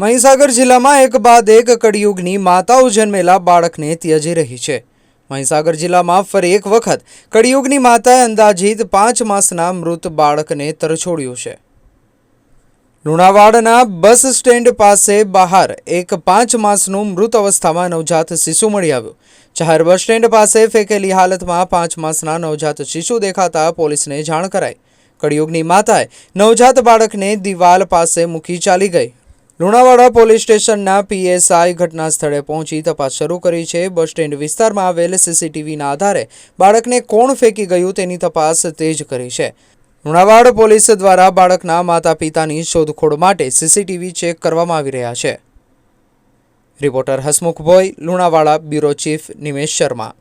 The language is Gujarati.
મહીસાગર જિલ્લામાં એક બાદ એક કળિયુગની માતાઓ જન્મેલા બાળકને ત્યજી રહી છે. મહીસાગર જિલ્લામાં ફરી એક વખત કળિયુગની માતાએ અંદાજિત પાંચ માસના મૃત બાળકને તરછોડ્યું છે. લુણાવાડના બસ સ્ટેન્ડ પાસે બહાર એક પાંચ માસનું મૃત અવસ્થામાં નવજાત શિશુ મળી આવ્યું. જાહેર બસ સ્ટેન્ડ પાસે ફેંકેલી હાલતમાં પાંચ માસના નવજાત શિશુ દેખાતા પોલીસને જાણ કરાઈ. કળિયુગની માતાએ નવજાત બાળકને દિવાલ પાસે મૂકી ચાલી ગઈ. લુણાવાડા પોલીસ સ્ટેશનના પીએસઆઈ ઘટના સ્થળે પહોંચી તપાસ શરૂ કરી છે. બસ સ્ટેન્ડ વિસ્તારમાં આવેલ સીસીટીવીના આધારે બાળકને કોણ ફેંકી ગયું તેની તપાસ તેજ કરી છે. લુણાવાડ પોલીસ દ્વારા બાળકના માતા પિતાની શોધખોળ માટે સીસીટીવી ચેક કરવામાં આવી રહ્યા છે. Reporter Hasmukh Bhoi, Lunawada bureau chief Nimesh Sharma.